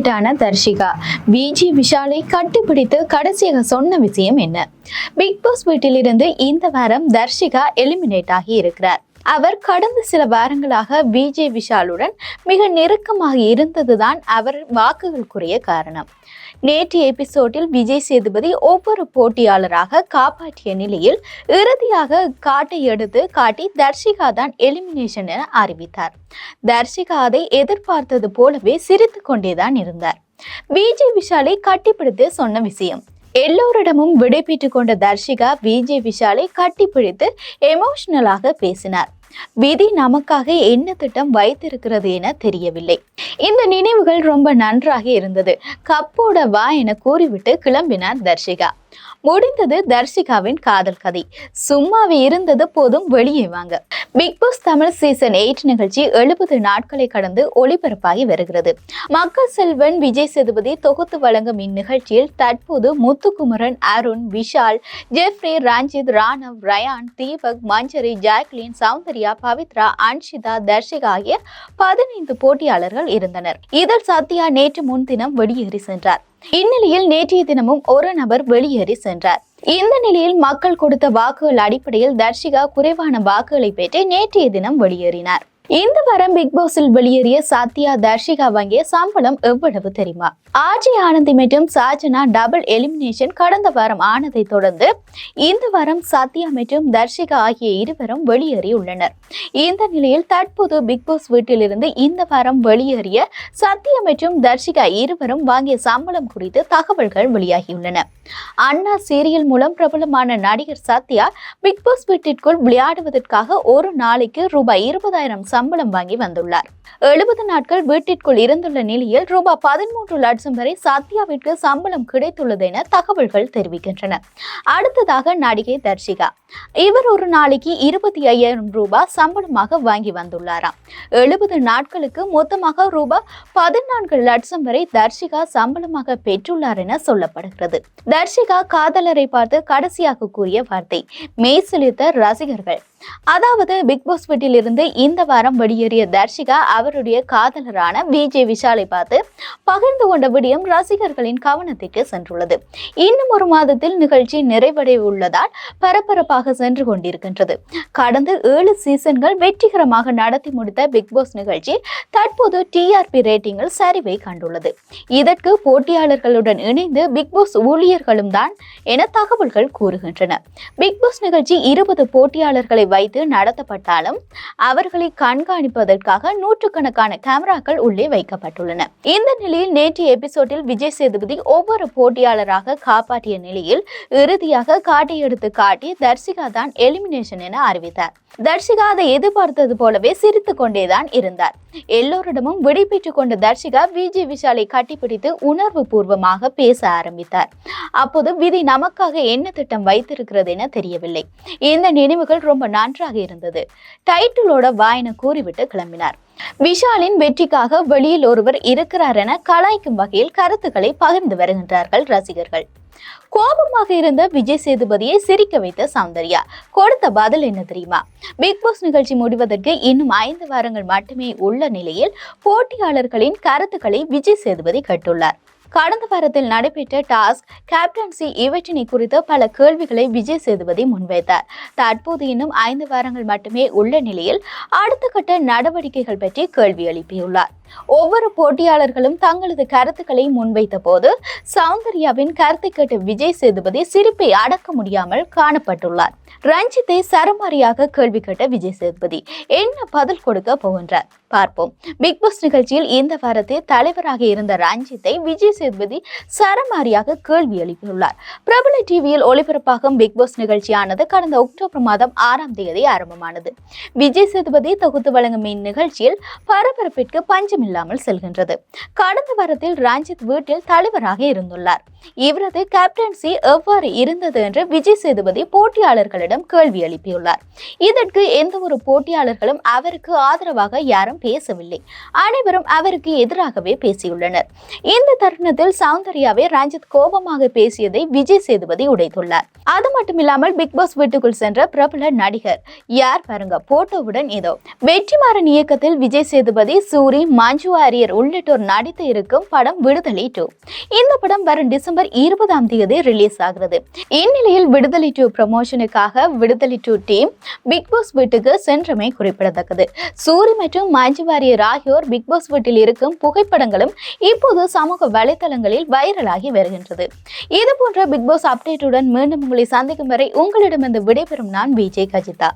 Eliminate Dharshika. Viji விஷாலை கட்டிப்பிடித்து கடைசியாக சொன்ன விஷயம் என்ன? பிக் பாஸ் வீட்டிலிருந்து இந்த வாரம் தர்ஷிகா எலிமினேட் ஆகி இருக்கிறார். அவர் கடந்த சில வாரங்களாக விஜய் விஷாலுடன் மிக நெருக்கமாக இருந்ததுதான் அவர் வாக்குகளுக்குரிய காரணம். நேற்று எபிசோடில் விஜய் சேதுபதி ஒவ்வொரு போட்டியாளராக காப்பாற்றிய நிலையில் இறுதியாக காட்டை எடுத்து காட்டி தர்ஷிகா தான் எலிமினேஷன் என அறிவித்தார். தர்ஷிகா அதை எதிர்பார்த்தது போலவே சிரித்து கொண்டேதான் இருந்தார். விஜய் விஷாலை கட்டிப்பிடித்து சொன்ன விஷயம் எல்லோரிடமும் விடைபெற்று கொண்ட தர்ஷிகா விஜய் விஷாலை கட்டிப்பிடித்து எமோஷனலாக பேசினார். விதி நமக்காக என்ன திட்டம் வைத்திருக்கிறது என தெரியவில்லை. இந்த நினைவுகள் ரொம்ப நன்றாக இருந்தது. கப்போட வா என கூறிவிட்டு கிளம்பினார் தர்ஷிகா. முடிந்தது தர்ஷிகாவின் காதல் கதை. சும்மாவே இருந்தது போதும் வெளியே வாங்க. Big boss Tamil season eight நிகழ்ச்சி எழுபது நாட்களை கடந்து ஒளிபரப்பாகி வருகிறது. மக்கள் செல்வன் விஜய் சேதுபதி தொகுத்து வழங்கும் இந்நிகழ்ச்சியில் தற்போது முத்துக்குமரன் அருண் விஷால் ஜெஃப்ரி ரஞ்சித் ராணவ் ரயான் தீபக் மஞ்சரி ஜாக்லின் சௌந்தர்யா பவித்ரா அன்ஷிதா தர்ஷிகா ஆகிய பதினைந்து போட்டியாளர்கள் இருந்தனர். இதில் சத்யா நேற்று முன்தினம் வெளியேறி சென்றார். இந்நிலையில் நேற்றைய தினமும் ஒரு நபர் வெளியேறி சென்றார். இந்த நிலையில் மக்கள் கொடுத்த வாக்குகள் அடிப்படையில் தர்ஷிகா குறைவான வாக்குகளை பெற்று நேற்றைய தினம் வெளியேறினார். இந்த வாரம் பிக் பாஸில் வெளியேறிய சத்யா தர்ஷிகா வாங்கிய சம்பளம் எவ்வளவு தெரியுமா? ஆஜி ஆனந்தி மற்றும் சாஜனா டபுள் எலிமினேஷன் கடந்த வாரம் ஆனதை தொடர்ந்து இந்த வாரம் சத்யா மற்றும் தர்ஷிகா ஆகிய இருவரும் வெளியேறியுள்ளனர் இந்த நிலையில் தற்போது பிக் பாஸ் வீட்டிலிருந்து இந்த வாரம் வெளியேறிய சத்யா மற்றும் தர்ஷிகா இருவரும் வாங்கிய சம்பளம் குறித்து தகவல்கள் வெளியாகியுள்ளன. அண்ணா சீரியல் மூலம் பிரபலமான நடிகர் சத்யா பிக் பாஸ் வீட்டிற்குள் விளையாடுவதற்காக ஒரு நாளைக்கு ரூபாய் இருபதாயிரம் சம்பளம் வாங்கி வந்துள்ளார். எழுபது நாட்கள் வீட்டிற்குள் இருந்துள்ள நிலையில் ரூபாய் பதிமூன்று லட்சம் வரை சத்யாவிற்கு சம்பளம் கிடைத்துள்ளது என தகவல்கள் தெரிவிக்கின்றன. அடுத்ததாக நடிகை தர்ஷிகா. இவர் ஒரு நாளைக்கு இருபத்தி ஐயாயிரம் ரூபாய் சம்பளமாக வாங்கி வந்துள்ளாராம். எழுபது நாட்களுக்கு மொத்தமாக ரூபாய் பதினான்கு லட்சம் வரை தர்ஷிகா சம்பளமாக பெற்றுள்ளார் என சொல்லப்படுகிறது. தர்ஷிகா காதலரை பார்த்து கடைசியாக கூறிய வார்த்தை மெய்சிலித்த ரசிகர்கள். அதாவது பிக் பாஸ் வீட்டிலிருந்து இந்த வாரம் வெளியேறிய தர்ஷிகா அவருடைய காதலரான விஜய் விஷாலை பார்த்து பகிர்ந்து கொண்ட விடயம் ரசிகர்களின் கவனத்திற்கு சென்றுள்ளது. இன்னும் ஒரு மாதத்தில் நிகழ்ச்சி நிறைவடைய உள்ளதால் பரபரப்பாக சென்று கொண்டிருக்கின்றது. கடந்த ஏழு சீசன்கள் வெற்றிகரமாக நடத்தி முடித்த பிக் பாஸ் நிகழ்ச்சி தற்போது டிஆர்பி ரேட்டிங்கில் சரிவை கண்டுள்ளது. இதற்கு போட்டியாளர்களுடன் இணைந்து பிக் பாஸ் ஊழியர்களும் தான் என தகவல்கள் கூறுகின்றன. பிக் பாஸ் நிகழ்ச்சி இருபது போட்டியாளர்களை வைத்து நடத்தப்பட்டாலும் அவர்களை கண்காணிப்பதற்காக நூற்றுக்கணக்கான கேமராக்கள் உள்ளே வைக்கப்பட்டுள்ளன. இந்த நிலையில் நேற்று எபிசோடில் விஜய் சேதுபதி ஒவ்வொரு போட்டியாளராக காப்பாற்றிய நிலையில் இறுதியாக காட்டி எடுத்து காட்டி தர்சிகா தான் எலிமினேஷன் என அறிவித்தார். தர்ஷிகா அதை எதிர்பார்த்தது போலவே சிரித்து கொண்டேதான் இருந்தார். எல்லோரிடமும் விடைபெற்றுக் கொண்ட தர்ஷிகா விஜய் விஷாலை கட்டிப்பிடித்து உணர்வு பூர்வமாக பேச ஆரம்பித்தார். அப்போது விதி நமக்காக என்ன திட்டம் வைத்திருக்கிறது என தெரியவில்லை. இந்த நினைவுகள் ரொம்ப நன்றாக இருந்தது. டைட்டிலோட வாயின கூறிவிட்டு கிளம்பினார். விஷாலின் வெற்றிக்காக வெளியில் ஒருவர் இருக்கிறார் என கலாய்க்கும் வகையில் கருத்துக்களை பகிர்ந்து வருகின்றார்கள் ரசிகர்கள். கோபமாக இருந்த விஜய் சேதுபதியை சிரிக்க வைத்த சௌந்தர்யா கொடுத்த பதில் என்ன தெரியுமா? பிக் பாஸ் நிகழ்ச்சி முடிவதற்கு இன்னும் ஐந்து வாரங்கள் மட்டுமே உள்ள நிலையில் போட்டியாளர்களின் கருத்துக்களை விஜய் சேதுபதி கேட்டுள்ளார். கடந்த வாரத்தில் நடைபெற்ற டாஸ்க் கேப்டன்சி இவற்றினை குறித்து பல கேள்விகளை விஜய் சேதுபதி முன்வைத்தார். தற்போது இன்னும் ஐந்து வாரங்கள் மட்டுமே உள்ள நிலையில் அடுத்த கட்ட நடவடிக்கைகள் பற்றி கேள்வி எழுப்பியுள்ளார். ஒவ்வொரு போட்டியாளர்களும் தங்களது கருத்துக்களை முன்வைத்த போது சௌந்தர்யாவின் கருத்தை கேட்ட விஜய் சேதுபதி சிரிப்பை அடக்க முடியாமல் காணப்பட்டுள்ளார். ரஞ்சித்தை சரமாரியாக கேள்வி கேட்ட விஜய் சேதுபதி என்ன பதில் கொடுக்க போகின்றார்? பார்ப்போம். பிக் பாஸ் நிகழ்ச்சியில் இந்த வாரத்தில் தலைவராக இருந்த ரஞ்சித்தை விஜய் சேதுபதி சரமாரியாக கேள்வி எழுப்பியுள்ளார். பிரபல டிவியில் ஒளிபரப்பாகும் பிக் பாஸ் நிகழ்ச்சியானது கடந்த அக்டோபர் மாதம் ஆறாம் தேதி ஆரம்பமானது. விஜய் சேதுபதி தொகுத்து வழங்கும் இந்நிகழ்ச்சியில் பரபரப்பிற்கு பஞ்சமில்லாமல் செல்கின்றது. கடந்த வாரத்தில் ரஞ்சித் வீட்டில் தலைவராக இருந்துள்ளார். இவரது கேப்டன்சி எவ்வாறு இருந்தது என்று விஜய் சேதுபதி போட்டியாளர்களிடம் கேள்வி எழுப்பியுள்ளார். இதற்கு எந்த ஒரு போட்டியாளர்களும் அவருக்கு ஆதரவாக யாரும் பேசவில்லை. அனைவரும் அவருக்கு எதிராகவே பேசியுள்ளனர். இந்த தருணத்தில் சௌந்தர்யாவை ரஞ்சித் கோபமாக பேசியதை விஜய் சேதுபதி உடைத்துள்ளார். அது மட்டுமில்லாமல் பிக் பாஸ் வீட்டுக்குள் சென்ற பிரபல நடிகர் யார் பாருங்க போட்டோவுடன் ஏதோ. வெற்றிமாறன் இயக்கத்தில் விஜய் சேதுபதி சூரி மஞ்சு வாரியர் உள்ளிட்டோர் நடித்து இருக்கும் படம் விடுதலை டூ. இந்த படம் வரும் டிசம்பர் இருபதாம் தேதி ரிலீஸ் ஆகிறது. இந்நிலையில் விடுதலை டூ ப்ரமோஷனுக்காக விடுதலை டூ டீம் பிக் பாஸ் வீட்டுக்கு சென்றமை குறிப்பிடத்தக்கது. சூரி மற்றும் மஞ்சு வாரியர் ஆகியோர் பிக் பாஸ் வீட்டில் இருக்கும் புகைப்படங்களும் இப்போது சமூக வலைதளங்களில் வைரலாகி வருகின்றது. இது போன்ற பிக் பாஸ் அப்டேட்டுடன் மீண்டும் உங்களை சந்திக்கும் வரை உங்களிடமிருந்து விடைபெறும் நான் விஜய் கஜிதா.